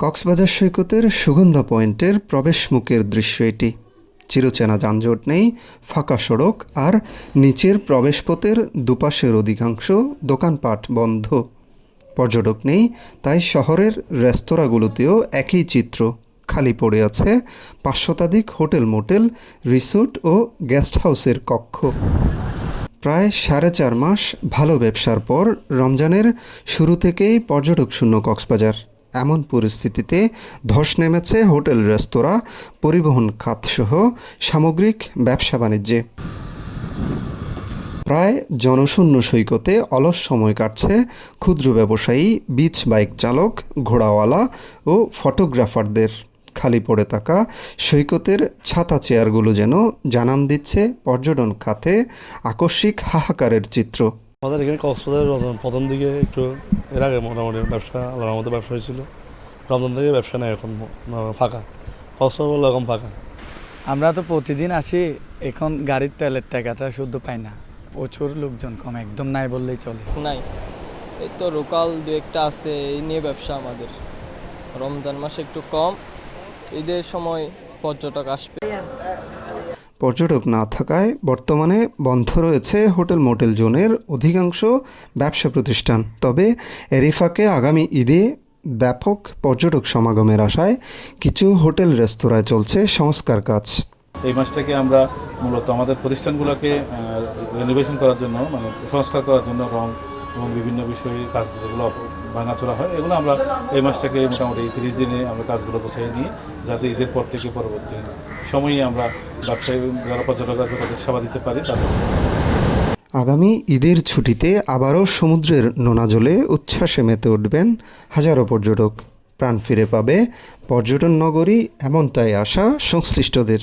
কক্সবাজার সৈকতের সুগন্ধা পয়েন্টের প্রবেশমুখের দৃশ্য এটি। চিরচেনা যানজট নেই, ফাঁকা সড়ক আর নিচের প্রবেশপথের দুপাশের অধিকাংশ দোকানপাট বন্ধ। পর্যটক নেই, তাই শহরের রেস্তোরাঁগুলোতেও একই চিত্র। খালি পড়ে আছে পাঁচ শতাধিক হোটেল মোটেল, রিসোর্ট ও গেস্ট হাউসের কক্ষ। প্রায় সাড়ে চার মাস ভালো ব্যবসার পর রমজানের শুরু থেকেই পর্যটক শূন্য কক্সবাজার। এমন পরিস্থিতিতে ধস নেমেছে হোটেল, রেস্তোরাঁ, পরিবহন খাতসহ সামগ্রিক ব্যবসা বাণিজ্যে। প্রায় জনশূন্য সৈকতে অলস সময় কাটছে ক্ষুদ্র ব্যবসায়ী বিচ বাইক চালক, ঘোড়াওয়ালা ও ফটোগ্রাফারদের খালি পড়ে থাকা সৈকতের ছাতা চেয়ারগুলো যেন জানান দিচ্ছে পর্যটন খাতে আকস্মিক হাহাকারের চিত্র। আমাদের এখানে কক্সবাজার প্রথম- দিকে একটু এর আগে মোটামুটি ব্যবসা আল্লাহর মধ্যে ব্যবসা হয়েছিল। রমজান থেকে ব্যবসা নেই এখন ফাঁকা। কক্সবাজার বললে এখন ফাঁকা। আমরা তো প্রতিদিন আসি এখন গাড়ির তেলের টাকাটা শুদ্ধ পাই না। প্রচুর লোকজন কম একদম নাই বললেই চলে। নাই। এই তো লোকাল দু একটা আছে এই নিয়ে ব্যবসা আমাদের। রমজান মাসে একটু কম ঈদের সময় পর্যটক আসবে। পর্যটক না থাকায় বর্তমানে বন্ধ রয়েছে হোটেল মোটেল জোনের অধিকাংশ ব্যবসা প্রতিষ্ঠান। তবে এরিফাকে আগামী ঈদে ব্যাপক পর্যটক সমাগমের আশায় কিছু হোটেল রেস্তোরাঁয় চলছে সংস্কার কাজ। এই মাসটাকে আমরা মূলত আমাদের প্রতিষ্ঠানগুলোকে রেনোভেশন করার জন্য মানে সংস্কার করার জন্য রং এবং বিভিন্ন বিষয়ে কাজ যেগুলো ভাঙাচোরা হয়, এগুলো আমরা এই মাসটাকে মোটামুটি তিরিশ দিনে আমরা কাজগুলো গোছাই নিয়ে যাতে ঈদের পর থেকে পরবর্তী সময়ে আমরা সেবা দিতে আগামী ঈদের ছুটিতে আবারও সমুদ্রের নোনা জলে উচ্ছ্বাসে মেতে উঠবেন হাজারো পর্যটক। প্রাণ ফিরে পাবে পর্যটন নগরী, এমনটাই আসা সংশ্লিষ্টদের।